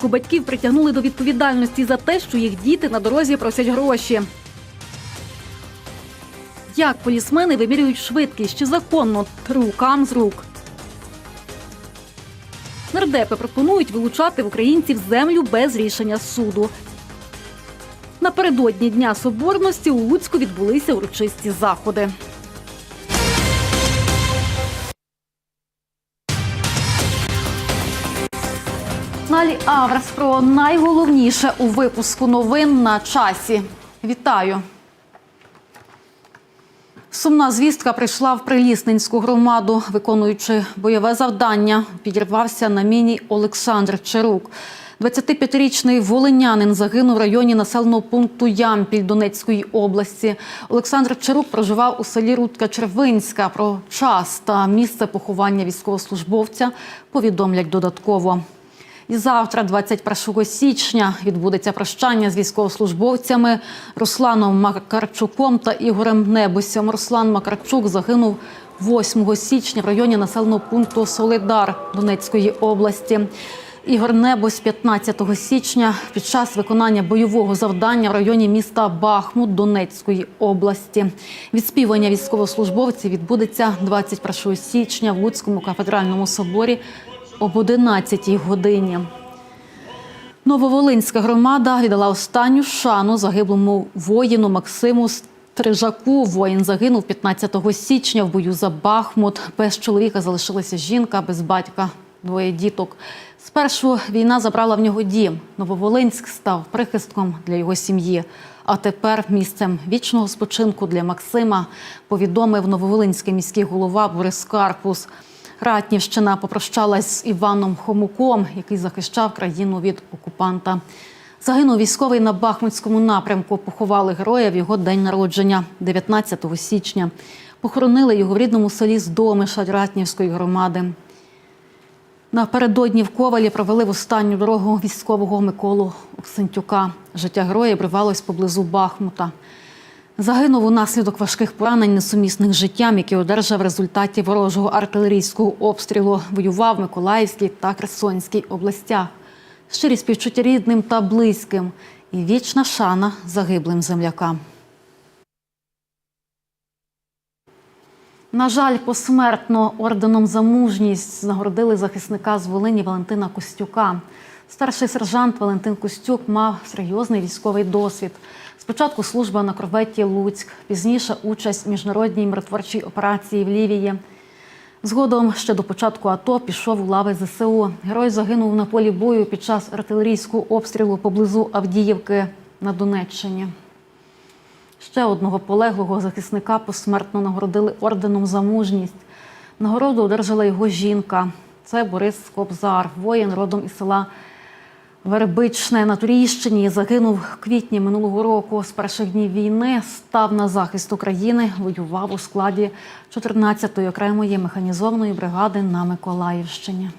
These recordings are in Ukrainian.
Луцьку батьків притягнули до відповідальності за те, що їх діти на дорозі просять гроші. Як полісмени вимірюють швидкість чи законно рукам з рук? Нардепи пропонують вилучати в українців землю без рішення суду. Напередодні Дня Соборності у Луцьку відбулися урочисті заходи. Налі Аврес про найголовніше у випуску новин на часі. Вітаю! Сумна звістка прийшла в Прилісненську громаду, виконуючи бойове завдання. Підірвався на міні Олександр Чарук. 25-річний волинянин загинув в районі населеного пункту Ямпіль Донецької області. Олександр Чарук проживав у селі Рудка Червинська. Про час та місце поховання військовослужбовця повідомлять додатково. І завтра, 21 січня, відбудеться прощання з військовослужбовцями Русланом Макарчуком та Ігорем Небосем. Руслан Макарчук загинув 8 січня в районі населеного пункту Солидар Донецької області. Ігор Небось 15 січня під час виконання бойового завдання в районі міста Бахмут Донецької області. Відспівання військовослужбовців відбудеться 21 січня в Луцькому кафедральному соборі об 11 годині. Нововолинська громада віддала останню шану загиблому воїну Максиму Стрижаку. Воїн загинув 15 січня в бою за Бахмут. Без чоловіка залишилася жінка, без батька, двоє діток. Спершу війна забрала в нього дім. Нововолинськ став прихистком для його сім'ї. А тепер місцем вічного спочинку для Максима повідомив Нововолинський міський голова Борис Карпус. Ратнівщина попрощалась з Іваном Хомуком, який захищав країну від окупанта. Загинув військовий на Бахмутському напрямку. Поховали героя в його день народження, 19 січня. Похоронили його в рідному селі Здомиша Ратнівської громади. Напередодні в Ковалі провели в останню дорогу військового Миколу Оксентюка. Життя героя обривалось поблизу Бахмута. Загинув унаслідок важких поранень несумісних життям, які одержав в результаті ворожого артилерійського обстрілу. Воював Миколаївській та Херсонській областях. Щирі співчуття рідним та близьким і вічна шана загиблим землякам. На жаль, посмертно орденом за мужність нагородили захисника з Волині Валентина Костюка. Старший сержант Валентин Костюк мав серйозний військовий досвід. Спочатку служба на корветі Луцьк, пізніше участь в міжнародній миротворчій операції в Лівії. Згодом ще до початку АТО пішов у лави ЗСУ. Герой загинув на полі бою під час артилерійського обстрілу поблизу Авдіївки на Донеччині. Ще одного полеглого захисника посмертно нагородили орденом за мужність. Нагороду одержала його жінка. Це Борис Кобзар, воїн родом із села Вербичне на Турійщині. Загинув в квітні минулого року. З перших днів війни став на захист України, воював у складі 14-ї окремої механізованої бригади на Миколаївщині.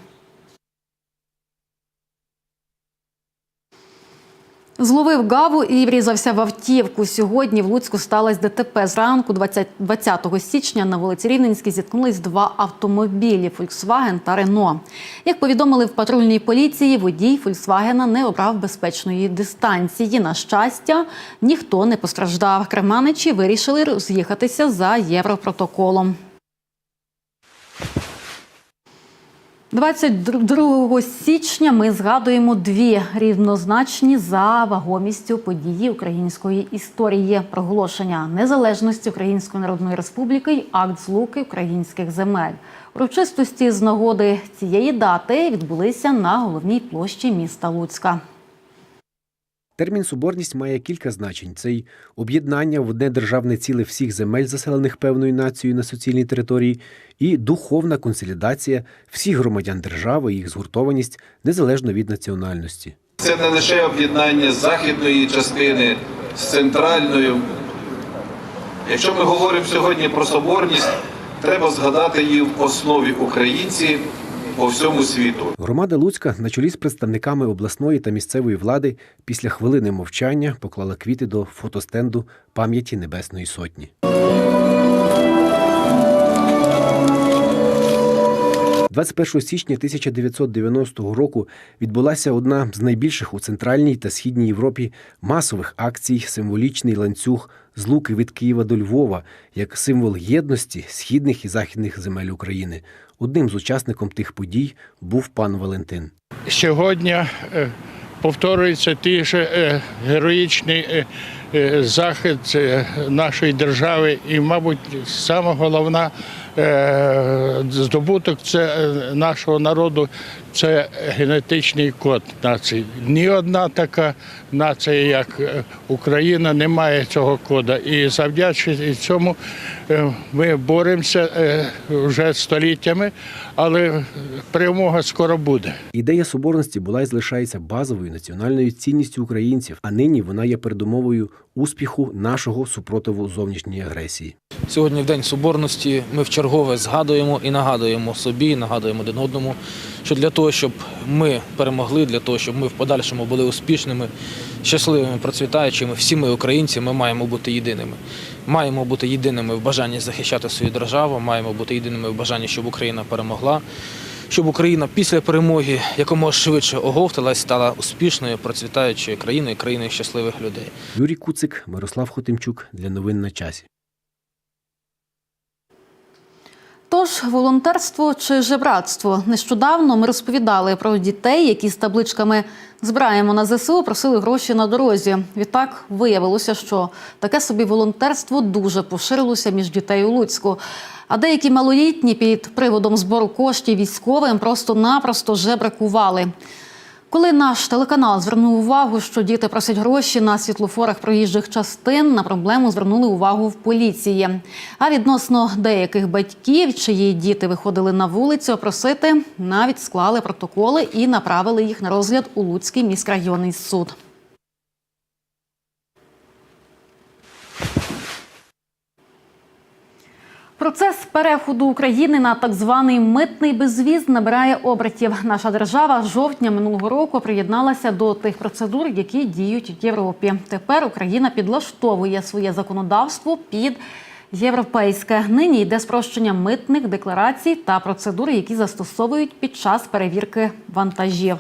Зловив гаву і врізався в автівку. Сьогодні в Луцьку сталося ДТП. Зранку 20, 20 січня на вулиці Рівненській зіткнулись два автомобілі Volkswagen та Renault. Як повідомили в патрульній поліції, водій Volkswagen не обрав безпечної дистанції. На щастя, ніхто не постраждав. Креманичі вирішили роз'їхатися за європротоколом. 22 січня ми згадуємо дві рівнозначні за вагомістю події української історії: проголошення незалежності Української Народної Республіки й акт злуки українських земель. Урочистості з нагоди цієї дати відбулися на головній площі міста Луцька. Термін соборність має кілька значень: це й об'єднання в одне державне ціле всіх земель, заселених певною нацією на суцільній території, і духовна консолідація всіх громадян держави, їх згуртованість незалежно від національності. Це не лише об'єднання західної частини з центральною. Якщо ми говоримо сьогодні про соборність, треба згадати її в основі українці по всьому світу. Громада Луцька на чолі з представниками обласної та місцевої влади після хвилини мовчання поклала квіти до фотостенду пам'яті Небесної Сотні. 21 січня 1990 року відбулася одна з найбільших у центральній та східній Європі масових акцій символічний ланцюг з Луки від Києва до Львова як символ єдності східних і західних земель України. Одним з учасником тих подій був пан Валентин. Сьогодні е, повторюється той же е, героїчний е, е, нашої держави, і, мабуть, саме головна здобуток це е, нашого народу це генетичний код нації. Ні одна така нація, як е, Україна, не має цього кода. І завдячуючи цьому е, ми боремося е, вже століттями, але перемога скоро буде. Ідея соборності була і залишається базовою національною цінністю українців, а нині вона є передумовою успіху нашого супротиву зовнішньої агресії. Сьогодні, в День Соборності, ми вчергове згадуємо і нагадуємо собі, нагадуємо один одному, що для того, щоб ми перемогли, для того, щоб ми в подальшому були успішними, щасливими, процвітаючими, всі ми українці, ми маємо бути єдиними. Маємо бути єдиними в бажанні захищати свою державу, маємо бути єдиними в бажанні, щоб Україна перемогла, щоб Україна після перемоги якомога швидше оговталась, стала успішною, процвітаючою країною, країною щасливих людей. Юрій Куцик, Мирослав Хотимчук для новин на часі. Тож волонтерство чи жебратство нещодавно ми розповідали про дітей, які з табличками збираємо на ЗСУ, просили гроші на дорозі. Відтак виявилося, що таке собі волонтерство дуже поширилося між дітей у Луцьку. А деякі малолітні під приводом збору коштів військовим просто-напросто жебракували. Коли наш телеканал звернув увагу, що діти просять гроші на світлофорах проїжджих частин, на проблему звернули увагу в поліції. А відносно деяких батьків, чиї діти виходили на вулицю просити, навіть склали протоколи і направили їх на розгляд у Луцький міськрайонний суд. Процес переходу України на так званий митний безвіз набирає обертів. Наша держава жовтня минулого року приєдналася до тих процедур, які діють в Європі. Тепер Україна підлаштовує своє законодавство під європейське. Нині йде спрощення митних декларацій та процедур, які застосовують під час перевірки вантажів.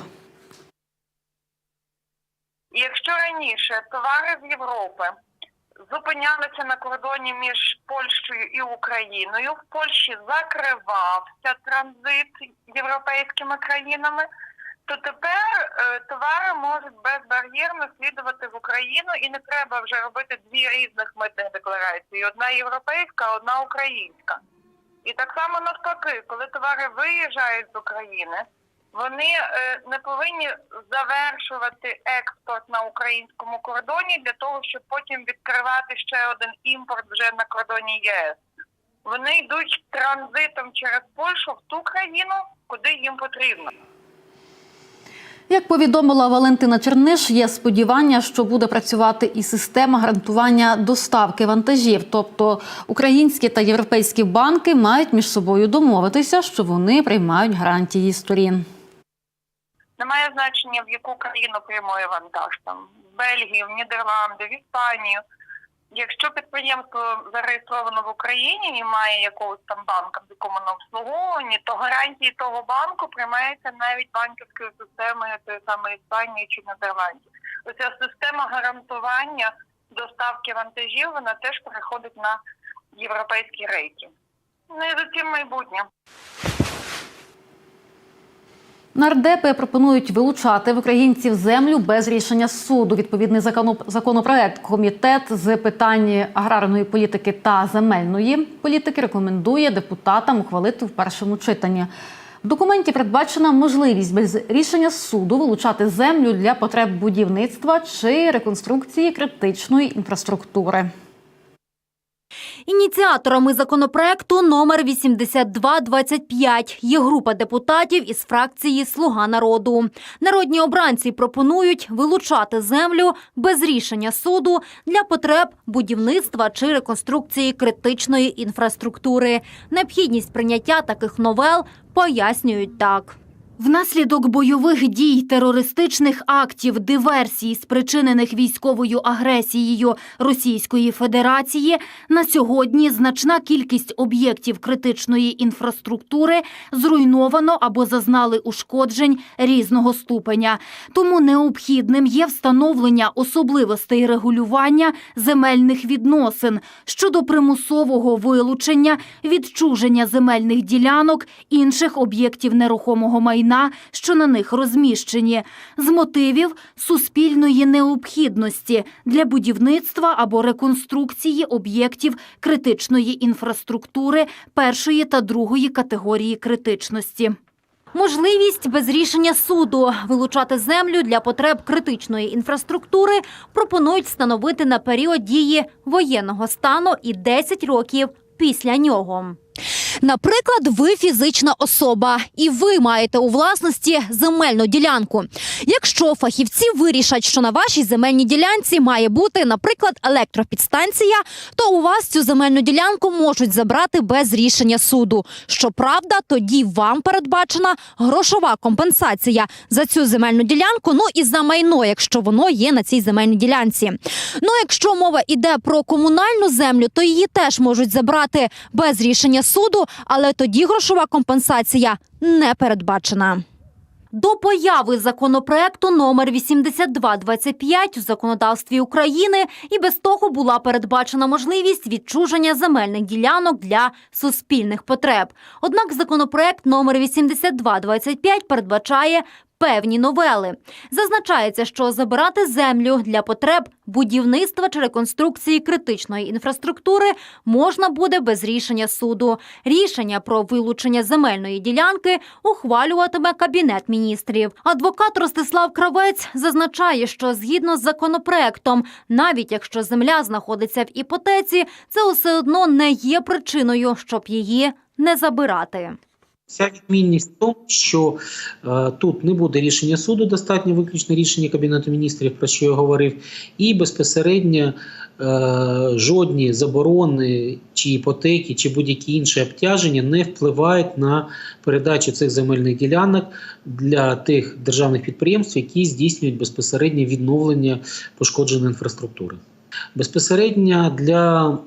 Якщо раніше товари з Європи зупинялися на кордоні між Польщею і Україною, в Польщі закривався транзит європейськими країнами, то тепер е, товари можуть безбар'єрно слідувати в Україну і не треба вже робити дві різних митних декларації: одна європейська, одна українська. І так само навпаки, коли товари виїжджають з України, вони е, не повинні завершувати експорт на українському кордоні для того, щоб потім відкривати ще один імпорт вже на кордоні ЄС. Вони йдуть транзитом через Польщу в ту країну, куди їм потрібно. Як повідомила Валентина Черниш, є сподівання, що буде працювати і система гарантування доставки вантажів. Тобто українські та європейські банки мають між собою домовитися, що вони приймають гарантії сторін. Немає значення, в яку країну прямує вантаж там в Бельгію, в Нідерланди, в Іспанію. Якщо підприємство зареєстровано в Україні і має якогось там банка, в якому на обслуговуванні, то гарантії того банку приймаються навіть банківською системою тої самої Іспанії чи Нідерландів. Оця система гарантування доставки вантажів вона теж переходить на європейські рейки. Ну і за цим майбутнє. Нардепи пропонують вилучати в українців землю без рішення суду. Відповідний законоп- законопроект комітет з питань аграрної політики та земельної політики рекомендує депутатам ухвалити в першому читанні. В документі передбачена можливість без рішення суду вилучати землю для потреб будівництва чи реконструкції критичної інфраструктури. Ініціаторами законопроекту номер 8225 є група депутатів із фракції Слуга народу. Народні обранці пропонують вилучати землю без рішення суду для потреб будівництва чи реконструкції критичної інфраструктури. Необхідність прийняття таких новел пояснюють так. Внаслідок бойових дій, терористичних актів, диверсій, спричинених військовою агресією Російської Федерації, на сьогодні значна кількість об'єктів критичної інфраструктури зруйновано або зазнали ушкоджень різного ступеня. Тому необхідним є встановлення особливостей регулювання земельних відносин щодо примусового вилучення, відчуження земельних ділянок інших об'єктів нерухомого майна, що на них розміщені, з мотивів суспільної необхідності для будівництва або реконструкції об'єктів критичної інфраструктури першої та другої категорії критичності. Можливість без рішення суду вилучати землю для потреб критичної інфраструктури пропонують встановити на період дії воєнного стану і 10 років після нього. Наприклад, ви фізична особа, і ви маєте у власності земельну ділянку. Якщо фахівці вирішать, що на вашій земельній ділянці має бути, наприклад, електропідстанція, то у вас цю земельну ділянку можуть забрати без рішення суду. Щоправда, тоді вам передбачена грошова компенсація за цю земельну ділянку, ну і за майно, якщо воно є на цій земельній ділянці. Ну, якщо мова йде про комунальну землю, то її теж можуть забрати без рішення але тоді грошова компенсація не передбачена. До появи законопроекту номер 8225 у законодавстві України і без того була передбачена можливість відчуження земельних ділянок для суспільних потреб. Однак законопроект номер 8225 передбачає певні новели. Зазначається, що забирати землю для потреб будівництва чи реконструкції критичної інфраструктури можна буде без рішення суду. Рішення про вилучення земельної ділянки ухвалюватиме кабінет міністрів. Адвокат Ростислав Кравець зазначає, що згідно з законопроектом, навіть якщо земля знаходиться в іпотеці, це все одно не є причиною, щоб її не забирати. Вся відмінність в тому, що е, тут не буде рішення суду, достатньо виключно рішення Кабінету міністрів, про що я говорив, і безпосередньо е, жодні заборони чи іпотеки, чи будь-які інші обтяження не впливають на передачу цих земельних ділянок для тих державних підприємств, які здійснюють безпосереднє відновлення пошкодженої інфраструктури. Безпосередньо для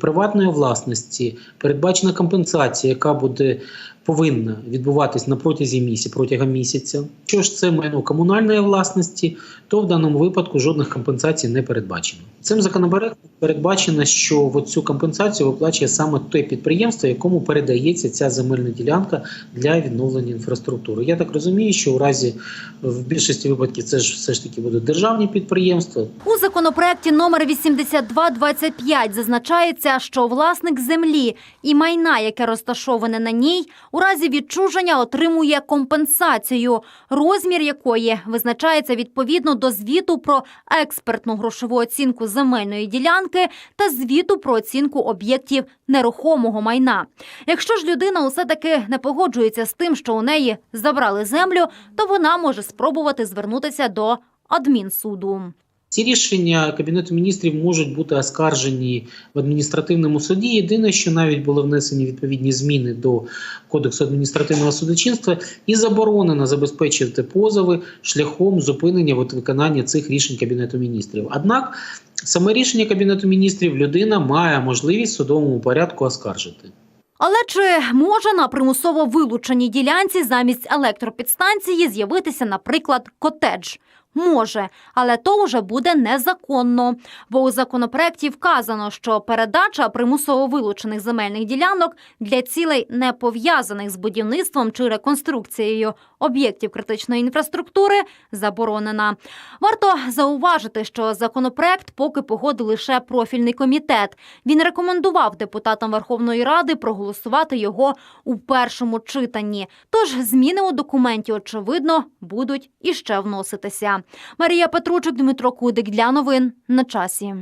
приватної власності передбачена компенсація, яка буде повинна відбуватись на протязі місяця протягом місяця. Якщо ж це майно комунальної власності, то в даному випадку жодних компенсацій не передбачено. Цим законопроектом передбачено, що в цю компенсацію виплачує саме те підприємство, якому передається ця земельна ділянка для відновлення інфраструктури. Я так розумію, що у разі в більшості випадків це ж все ж таки будуть державні підприємства, У законопроекті номер 8225 зазначається, що власник землі і майна, яке розташоване на ній, у разі відчуження отримує компенсацію, розмір якої визначається відповідно до звіту про експертну грошову оцінку земельної ділянки та звіту про оцінку об'єктів нерухомого майна. Якщо ж людина усе таки не погоджується з тим, що у неї забрали землю, то вона може спробувати звернутися до адмінсуду. Ці рішення Кабінету міністрів можуть бути оскаржені в адміністративному суді. Єдине, що навіть були внесені відповідні зміни до Кодексу адміністративного судочинства, і заборонено забезпечувати позови шляхом зупинення виконання цих рішень Кабінету міністрів. Однак саме рішення Кабінету міністрів людина має можливість в судовому порядку оскаржити. Але чи може на примусово вилученій ділянці замість електропідстанції з'явитися, наприклад, котедж? Може, але то вже буде незаконно, бо у законопроекті вказано, що передача примусово вилучених земельних ділянок для цілей не пов'язаних з будівництвом чи реконструкцією об'єктів критичної інфраструктури заборонена. Варто зауважити, що законопроект поки погодив лише профільний комітет. Він рекомендував депутатам Верховної Ради проголосувати його у першому читанні. Тож зміни у документі, очевидно, будуть іще вноситися. Марія Петручик, Дмитро Кудик для новин на часі.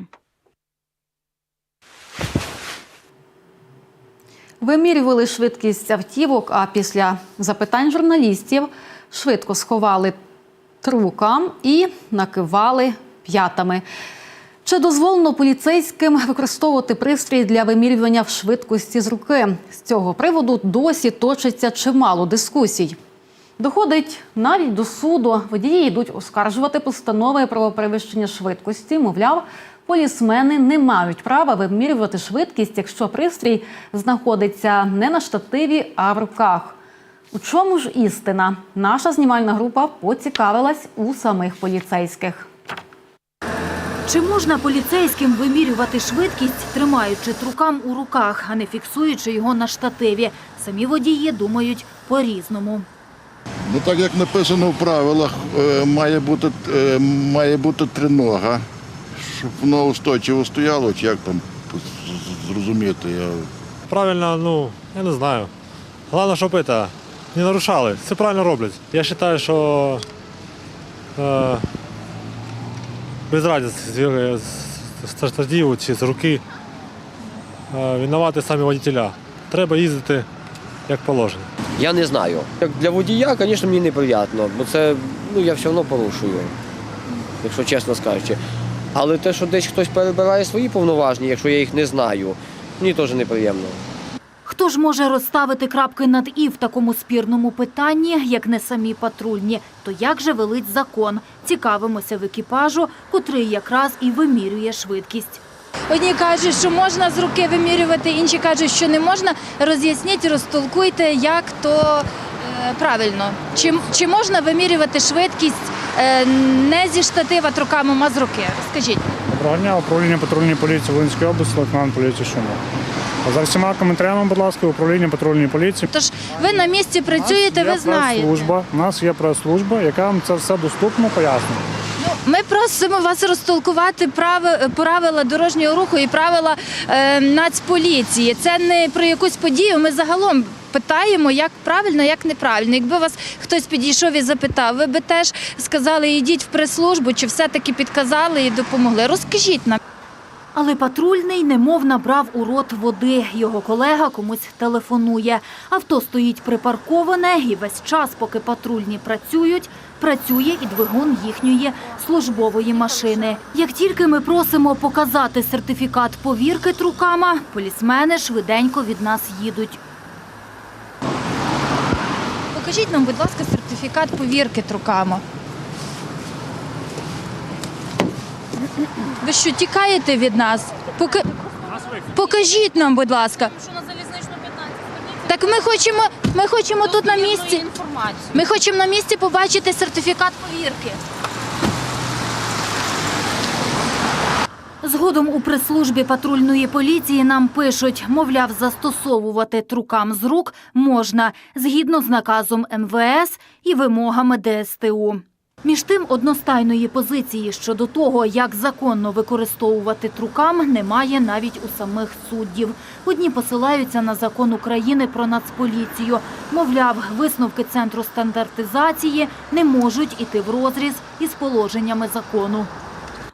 Вимірювали швидкість автівок, а після запитань журналістів швидко сховали трукам і накивали п'ятами. Чи дозволено поліцейським використовувати пристрій для вимірювання в швидкості з руки? З цього приводу досі точиться чимало дискусій. Доходить навіть до суду. Водії йдуть оскаржувати постанови про перевищення швидкості. Мовляв, полісмени не мають права вимірювати швидкість, якщо пристрій знаходиться не на штативі, а в руках. У чому ж істина? Наша знімальна група поцікавилась у самих поліцейських. Чи можна поліцейським вимірювати швидкість, тримаючи трукам у руках, а не фіксуючи його на штативі? Самі водії думають по-різному. Ну так як написано в правилах, е, має бути, е, має бути тринога, щоб воно устойчиво стояло, чи як там зрозуміти. Я... Правильно, ну, я не знаю. Головне, щоб это, не нарушали. Це правильно роблять. Я вважаю, що е, без разниці, з, з, з чи з руки е, винувати самі водителя. Треба їздити як положено. Я не знаю. Як для водія, звісно, мені неприємно, бо це ну, я все одно порушую, якщо чесно скажучи. Але те, що десь хтось перебирає свої повноваження, якщо я їх не знаю, мені теж неприємно. Хто ж може розставити крапки над «і» в такому спірному питанні, як не самі патрульні? То як же велить закон? Цікавимося в екіпажу, котрий якраз і вимірює швидкість. Одні кажуть, що можна з руки вимірювати, інші кажуть, що не можна. Роз'ясніть, розтолкуйте, як то е, правильно. Чи, чи можна вимірювати швидкість е, не зі штатива руками, а з руки? Розкажіть. Доброго дня, управління патрульної поліції Волинської області, лейтенант поліції Шумов. За всіма коментарями, будь ласка, управління патрульної поліції. Тож ви на місці працюєте, ви знаєте. У нас є прес-служба, яка вам це все доступно пояснює. Ми просимо вас розтолкувати правила дорожнього руху і правила е, нацполіції. Це не про якусь подію. Ми загалом питаємо, як правильно, як неправильно. Якби вас хтось підійшов і запитав, ви би теж сказали, йдіть в прес-службу, чи все-таки підказали і допомогли. Розкажіть нам. Але патрульний немов набрав у рот води. Його колега комусь телефонує. Авто стоїть припарковане і весь час, поки патрульні працюють, працює і двигун їхньої службової машини. Як тільки ми просимо показати сертифікат повірки трукама, полісмени швиденько від нас їдуть. Покажіть нам, будь ласка, сертифікат повірки трукама. Ви що, тікаєте від нас? Пока- Покажіть нам, будь ласка. Так ми хочемо, ми хочемо тут на місці. Ми хочемо на місці побачити сертифікат повірки. Згодом у прес-службі патрульної поліції нам пишуть, мовляв, застосовувати трукам з рук можна згідно з наказом МВС і вимогами ДСТУ. Між тим, одностайної позиції щодо того, як законно використовувати трукам, немає навіть у самих суддів. Одні посилаються на закон України про нацполіцію. Мовляв, висновки центру стандартизації не можуть іти в розріз із положеннями закону.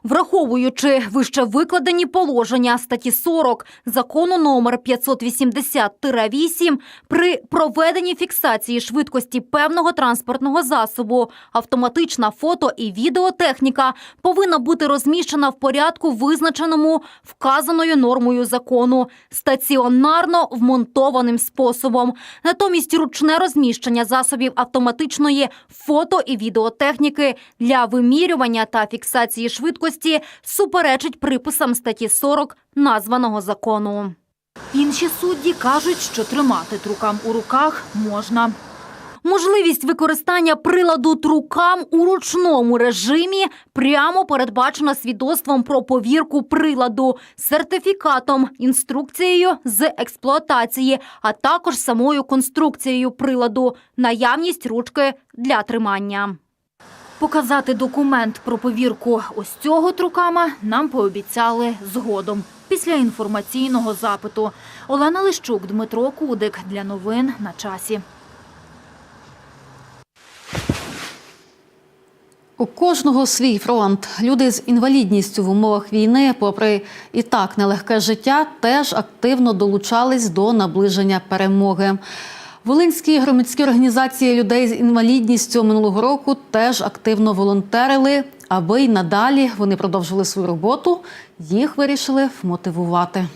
Враховуючи вище викладені положення статті 40 закону номер 580-8, при проведенні фіксації швидкості певного транспортного засобу автоматична фото і відеотехніка повинна бути розміщена в порядку, визначеному вказаною нормою закону, стаціонарно вмонтованим способом. Натомість ручне розміщення засобів автоматичної фото і відеотехніки для вимірювання та фіксації швидкості суперечить приписам статті 40 названого закону. Інші судді кажуть, що тримати трукам у руках можна. Можливість використання приладу трукам у ручному режимі прямо передбачена свідоцтвом про повірку приладу, сертифікатом, інструкцією з експлуатації, а також самою конструкцією приладу, наявність ручки для тримання. Показати документ про повірку ось цього трукама нам пообіцяли згодом. Після інформаційного запиту Олена Лищук, Дмитро Кудик для новин на часі. У кожного свій фронт. Люди з інвалідністю в умовах війни, попри і так нелегке життя, теж активно долучались до наближення перемоги. Волинські громадські організації людей з інвалідністю минулого року теж активно волонтерили, аби й надалі вони продовжували свою роботу. Їх вирішили вмотивувати.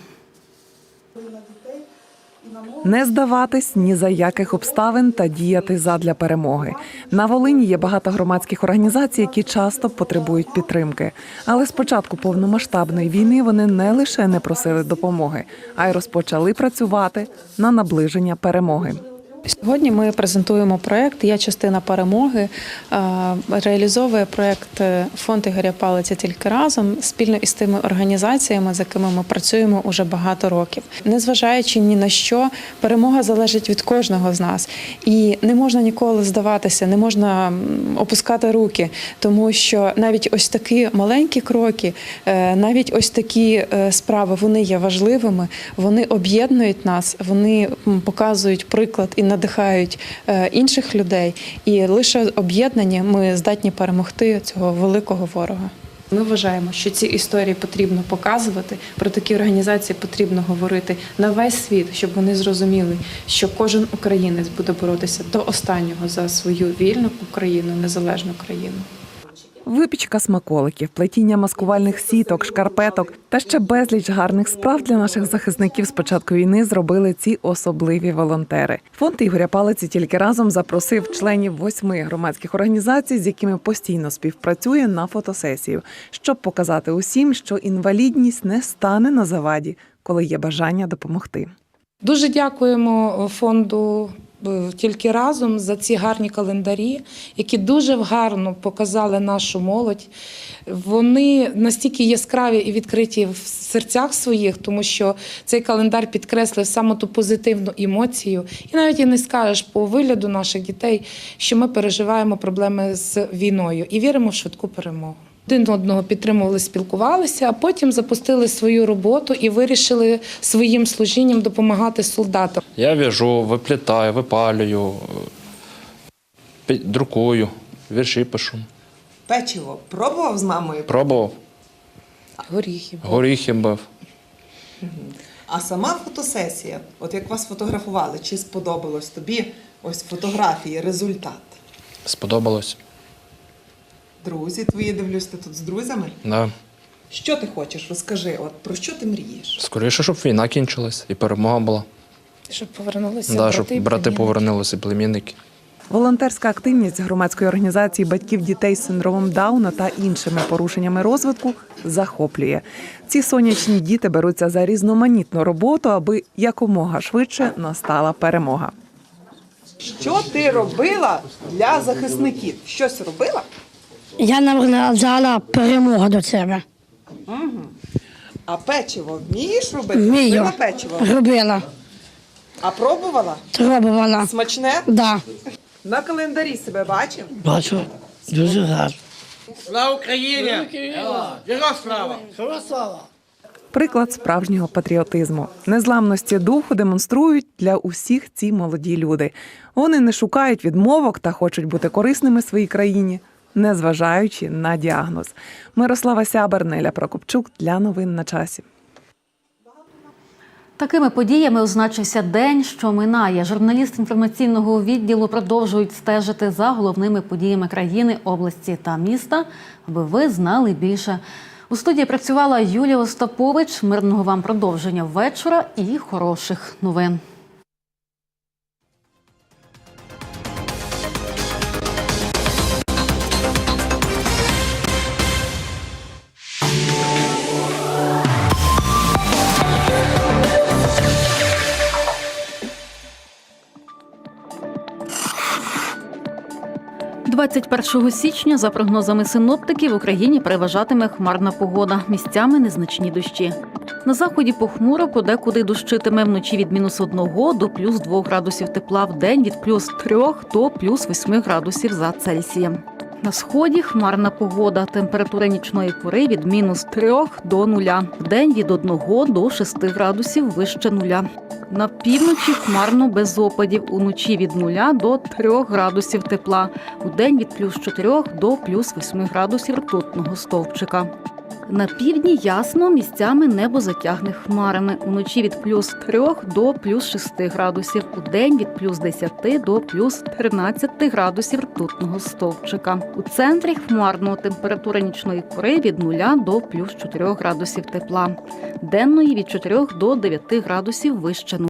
Не здаватись ні за яких обставин та діяти задля перемоги. На Волині є багато громадських організацій, які часто потребують підтримки. Але з початку повномасштабної війни вони не лише не просили допомоги, а й розпочали працювати на наближення перемоги. Сьогодні ми презентуємо проект Я частина перемоги. Реалізовує проект е, фонд Ігоря Палиця тільки разом спільно із тими організаціями, з якими ми працюємо уже багато років. Незважаючи ні на що, перемога залежить від кожного з нас, і не можна ніколи здаватися, не можна опускати руки, тому що навіть ось такі маленькі кроки, е, навіть ось такі е, справи, вони є важливими, вони об'єднують нас, вони показують приклад і надихають е, інших людей. І лише об'єднані ми здатні перемогти цього великого ворога. Ми вважаємо, що ці історії потрібно показувати, про такі організації потрібно говорити на весь світ, щоб вони зрозуміли, що кожен українець буде боротися до останнього за свою вільну Україну, незалежну країну. Випічка смаколиків, плетіння маскувальних сіток, шкарпеток та ще безліч гарних справ для наших захисників з початку війни зробили ці особливі волонтери. Фонд Ігоря Палиці тільки разом запросив членів восьми громадських організацій, з якими постійно співпрацює на фотосесію, щоб показати усім, що інвалідність не стане на заваді, коли є бажання допомогти. Дуже дякуємо фонду тільки разом за ці гарні календарі, які дуже гарно показали нашу молодь. Вони настільки яскраві і відкриті в серцях своїх, тому що цей календар підкреслив саме ту позитивну емоцію. І навіть і не скажеш по вигляду наших дітей, що ми переживаємо проблеми з війною і віримо в швидку перемогу. Один одного підтримували, спілкувалися, а потім запустили свою роботу і вирішили своїм служінням допомагати солдатам. Я в'яжу, виплітаю, випалюю, друкую, вірші пишу. Печиво пробував з мамою, Пробував, Горіхи. горіхи бив. а сама фотосесія, от як вас фотографували, чи сподобалось тобі ось фотографії, результат? Сподобалось. Друзі твої, дивлюсь, ти тут з друзями. Да. Що ти хочеш? Розкажи, от про що ти мрієш? Скоріше, щоб війна кінчилась і перемога була. Щоб повернулися Да, брати, щоб і брати племінники. повернулися, племінники. Волонтерська активність громадської організації батьків дітей з синдромом Дауна та іншими порушеннями розвитку захоплює. Ці сонячні діти беруться за різноманітну роботу, аби якомога швидше настала перемога. Що ти робила для захисників? Щось робила? Я наближала перемогу до себе. Угу. А печиво вмієш робити? Вмію. Робила печиво? Робила, А пробувала? пробувала. Смачне? Да. На календарі себе бачив? Бачу, дуже гарно. Слава Україні! Героям слава! Приклад справжнього патріотизму, незламності духу демонструють для усіх ці молоді люди. Вони не шукають відмовок та хочуть бути корисними своїй країні, незважаючи на діагноз. Мирослава Сябер, Неля Прокопчук для новин на часі. Такими подіями означився день, що минає. Журналісти інформаційного відділу продовжують стежити за головними подіями країни, області та міста, аби ви знали більше. У студії працювала Юлія Остапович. Мирного вам продовження вечора і хороших новин. – 21 січня, за прогнозами синоптиків, в Україні переважатиме хмарна погода. Місцями незначні дощі. На заході похмуро, подекуди дощитиме вночі від мінус 1 до плюс 2 градусів тепла, в день від плюс 3 до плюс 8 градусів за Цельсієм. На сході хмарна погода. Температура нічної пори від мінус 3 до 0. В день від 1 до 6 градусів вище нуля. На півночі хмарно без опадів. Уночі від 0 до 3 градусів тепла. У день від плюс 4 до плюс 8 градусів ртутного стовпчика. На півдні ясно, місцями небо затягне хмарами. Уночі від плюс 3 до плюс 6 градусів. У день від плюс 10 до плюс 13 градусів ртутного стовпчика. У центрі хмарно температура нічної пори від 0 до плюс 4 градусів тепла. Денної від 4 до 9 градусів вище.